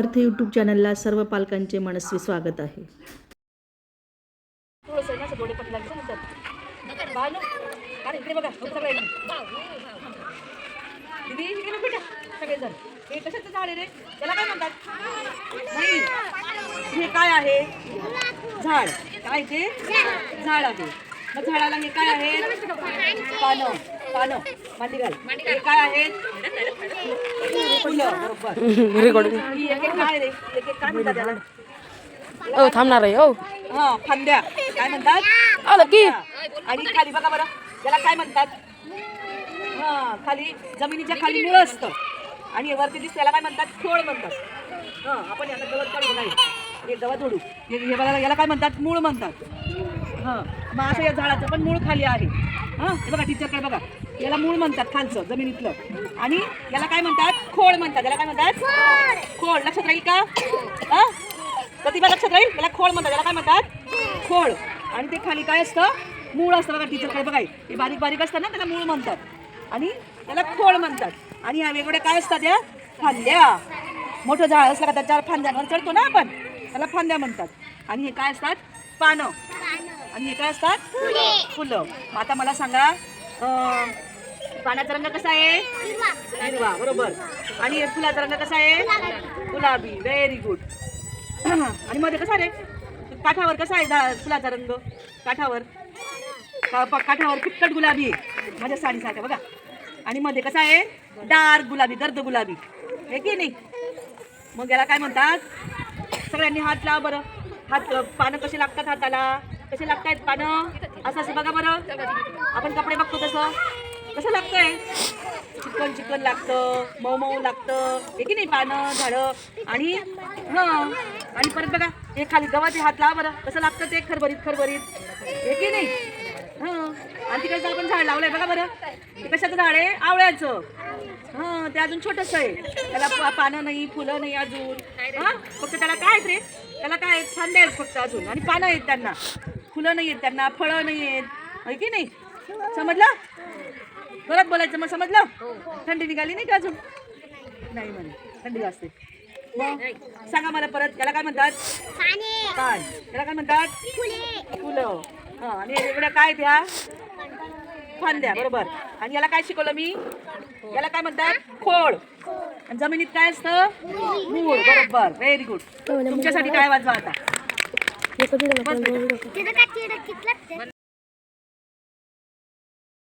अर्थ यूट्यूब चॅनलला सर्व पालकांचे मनस्वी स्वागत आहे. हे काय आहे? झाड. काय ते? झाड आहे. मग झाडाला हे काय आहे? पानं. पानं. मांडी घाल. हे काय आहेत रेकॉर्डिंग त्याला? ओ थांबणार आहे ओ. हा फांद्या. काय म्हणतात? आलं की. आणि खाली बघा बरं. याला काय म्हणतात? हा खाली जमिनीच्या खाली मुळ असतं. आणि वरती दिसतं याला काय म्हणतात? खोळ म्हणतात. हा आपण याला गवत काढू नाही? हे गवत ओढू हे बघा याला काय म्हणतात? मूळ म्हणतात. हा मग असं या झाडाचं पण मूळ खाली आहे. हा हे बघा टीचरकडे बघा. याला मूळ म्हणतात खालचं जमिनीतलं. आणि याला काय म्हणतात? खोळ म्हणतात. याला काय म्हणतात? खोळ लक्षात राहील का? हा प्रतिभा लक्षात राहील? याला खोळ म्हणतात. याला काय म्हणतात? खोळ आणि ते खाली काय असतं? मूळ असतं. बघा टीचरकडे बघा. हे बारीक बारीक असतं ना त्याला मूळ म्हणतात. आणि त्याला खोळ म्हणतात. आणि ह्या वेगवेगळ्या काय असतात या? फांद्या. मोठं झाड असलं का त्याच्यावर फांद्यांवर चढतो ना आपण? त्याला फांद्या म्हणतात. आणि हे काय असतात? पानं. आणि हे काय असतात? फुलं. आता मला सांगा पाण्याचा रंग कसा आहे? हिरवा बरोबर. आणि फुलाचा रंग कसा आहे? गुलाबी. व्हेरी गुड आणि मध्ये कसा रे? काठावर कसा आहे फुलाचा रंग? काठावर? का- प- काठावर फिक्कट गुलाबी? आहे माझ्या साडीसारखा बघा. आणि मध्ये कसा आहे? डार्क गुलाबी गर्द गुलाबी. हे की नाही? मग याला काय म्हणतात? सगळ्यांनी हात लावा बरं. हात पानं कसे लागतात हाताला? कसे लागतायत पानं? असं असं बघा बरं. आपण कपडे बघतो तसं. कसं लागतंय? चिकन चिकन लागतं मऊ मऊ लागतं. हे की नाही पानं झाडं? आणि हं. आणि परत बघा हे खाली गव्हाचे हात लावा बरं. कसं लागतं ते? खरभरीत खरभरीत. हे की नाही? हं. आणि तिकडचं आपण झाड लावलंय बघा बरं. ते कशाचं झाड आहे? आवळ्याचं. हां ते अजून छोटंसं आहे. त्याला पानं नाही फुलं नाही अजून. हां? फक्त त्याला काय आहेत रे त्याला काय आहेत आहेत फक्त अजून. आणि पानं आहेत त्यांना. फुलं नाही आहेत त्यांना फळं नाही आहेत. की नाही? समजलं? परत बोलायचं मग समजलं? थंडी निघाली नाही का अजून? नाही म्हणे. थंडी असते सांगा मला परत याला काय म्हणतात? पान याला काय म्हणतात? फुलं. हा आणि वेगळ्या काय त्या? फांद्या बरोबर. आणि याला काय शिकवलं मी? याला काय म्हणतात? खोड. आणि जमिनीत काय असतं? मूळ. बरोबर. व्हेरी गुड तुमच्यासाठी काय वाजवा आता?